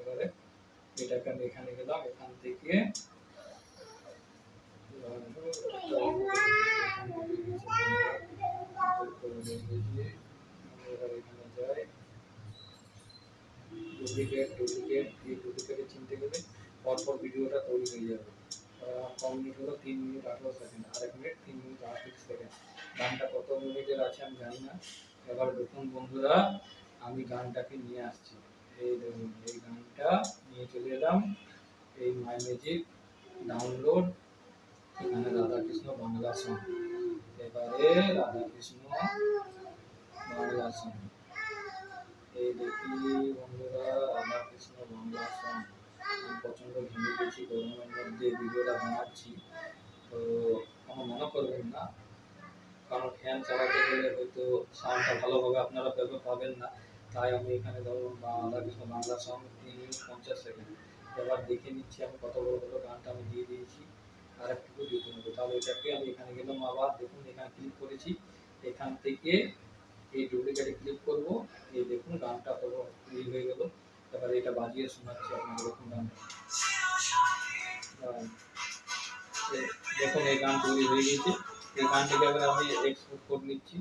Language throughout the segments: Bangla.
এবারে এটাকে আমি এখানে গেলাম এখান থেকে চিনতে গেলে পরপর ভিডিওটা তৈরি হয়ে যাবে। মিনিট হলো তিন মিনিট আর এক মিনিট তিন মিনিট গানটা কত মিনিটের আছে আমি জানি না। এবার বন্ধুরা, আমি গানটাকে নিয়ে আসছি। এই দেখুন এই গানটা নিয়ে চলে এলাম। এই মাই ম্যাজিক ডাউনলোড এখানে রাধাকৃষ্ণ বাংলা সং এবারে রাধাকৃষ্ণ বাংলা সং এই দেখি বন্ধুরা, রাধাকৃষ্ণ বাংলা সং প্রচণ্ড ঘেমে গেছি, গরমের মধ্যে ভিডিওটা বানাচ্ছি। তো আমার মনে করবেন না, কারণ ফ্যান চালাতে গেলে হয়তো সাউন্ডটা ভালোভাবে আপনারা পাবেন না। তাই আমি এখানে ধরুন বা রাধাকৃষ্ণ বাংলা সং তিন মিনিট পঞ্চাশ সেকেন্ড এবার দেখে নিচ্ছি আমি কত বড় বড় গানটা আমি দিয়ে দিয়েছি, আর একটু দিতে নেব। তাহলে এটাকে আমি এখানে গেলাম আবার, দেখুন এখানে ক্লিক করেছি। এখান থেকে এই ডুপ্লিকেটে ক্লিক করব। এই দেখুন গানটা তো তৈরি হয়ে গেল। এবার এটা বাজিয়ে শোনাচ্ছি আপনাকে দেখুন গানটা দেখুন এই গান তৈরি হয়ে গেছে। এই গানটাকে এবার আমি এক্সপোর্ট করে নিচ্ছি।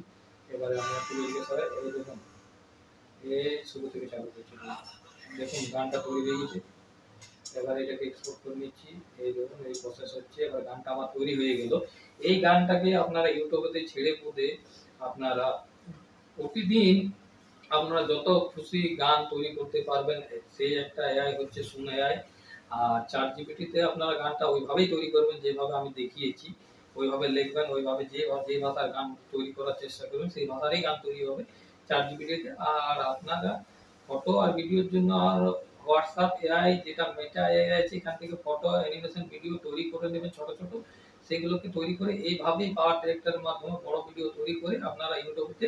এবারে আমি একটু এদিকে সরাই। এই দেখুন। এই শুরু থেকে চালু করছি। দেখুন, গানটা তৈরি হয়ে গেছে এবার এটাকে এক্সপোর্ট করে নিচ্ছি। এই দেখুন, এই প্রসেস হচ্ছে। এবার গানটা আমার তৈরি হয়ে গেল। এই গানটাকে আপনারা ছেড়ে আপনারা প্রতিদিন আপনারা যত খুশি গান তৈরি করতে পারবেন, সেই একটা এআই হচ্ছে শুন এআই আর চার জিপিটিতে আপনারা গানটা ওইভাবেই তৈরি করবেন, যেভাবে আমি দেখিয়েছি। ওইভাবে লিখবেন, ওইভাবে যে যে ভাষার গান তৈরি করার চেষ্টা করবেন, সেই ভাষারই গান তৈরি হবে। চার জিপিটিতে আর আপনারা ফটো আর ভিডিওর জন্য আর হোয়াটসঅ্যাপ এআই যেটা মেটা এআই আছে, এখান থেকে ফটো অ্যানিমেশন ভিডিও তৈরি করে নেবেন ছোট ছোট। সেগুলোকে তৈরি করে এইভাবেই পাওয়ার ডিরেক্টরের মাধ্যমে বড় ভিডিও তৈরি করে আপনারা ইউটিউবে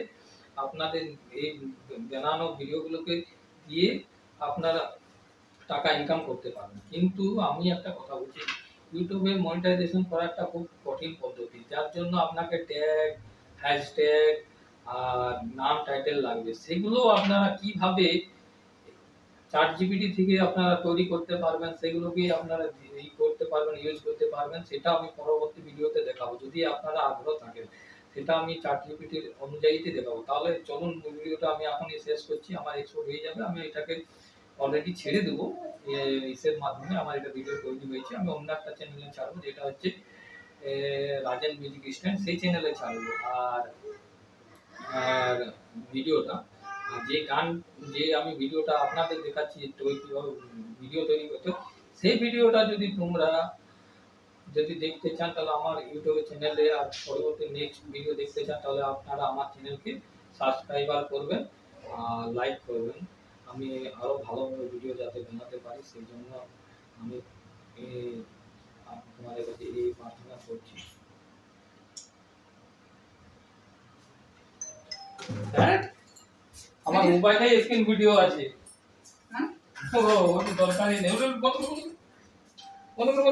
আপনাদের এই বানানো ভিডিওগুলোকে দিয়ে আপনারা টাকা ইনকাম করতে পারবেন। কিন্তু আমি একটা কথা বলছি ইউটিউবে মনিটাইজেশন করা একটা খুব কঠিন পদ্ধতি। যার জন্য আপনাকে ট্যাগ হ্যাশট্যাগ নাম টাইটেল লাগবে সেগুলো আপনারা কীভাবে চার জিবিটি থেকে আপনারা তৈরি করতে পারবেন, সেগুলোকে আপনারা ই করতে পারবেন ইউজ করতে পারবেন, সেটা আমি পরবর্তী ভিডিওতে দেখাবো। যদি আপনারা আগ্রহ থাকেন, সেটা আমি চার জিবিটির অনুযায়ীতে দেখাবো। তাহলে চলুন ভিডিওটা আমি এখনই শেষ করছি। আমার এক্সপোর্ট হয়ে যাবে, আমি এটাকে অলরেডি ছেড়ে দেবো। ইসের মাধ্যমে আমার এটা ভিডিও তৈরি হয়েছে। আমি অন্য একটা চ্যানেলে ছাড়বো, যেটা হচ্ছে রাজেন মিউজিক স্ট্যান্ড সেই চ্যানেলে ছাড়বো। আর আর ভিডিওটা যে গান, যে আমি ভিডিওটা আপনাদের দেখাচ্ছি ভিডিও তৈরি করতে সেই ভিডিওটা যদি তোমরা যদি দেখতে চান, তাহলে আমার ইউটিউব চ্যানেলে আর পরবর্তী নেক্সট ভিডিও দেখতে চান, তাহলে আপনারা আমার চ্যানেলকে সাবস্ক্রাইবার করবেন, আর লাইক করবেন। আমি আরও ভালোভাবে ভিডিও যাতে বানাতে পারি, সেই জন্য আমি তোমাদের কাছে এই প্রার্থনা মোবাইলে স্ক্রিন ভিডিও আছে। হ্যাঁ? ও দরকারই নেই। ওটা বন্ধ করো, বন্ধ করো,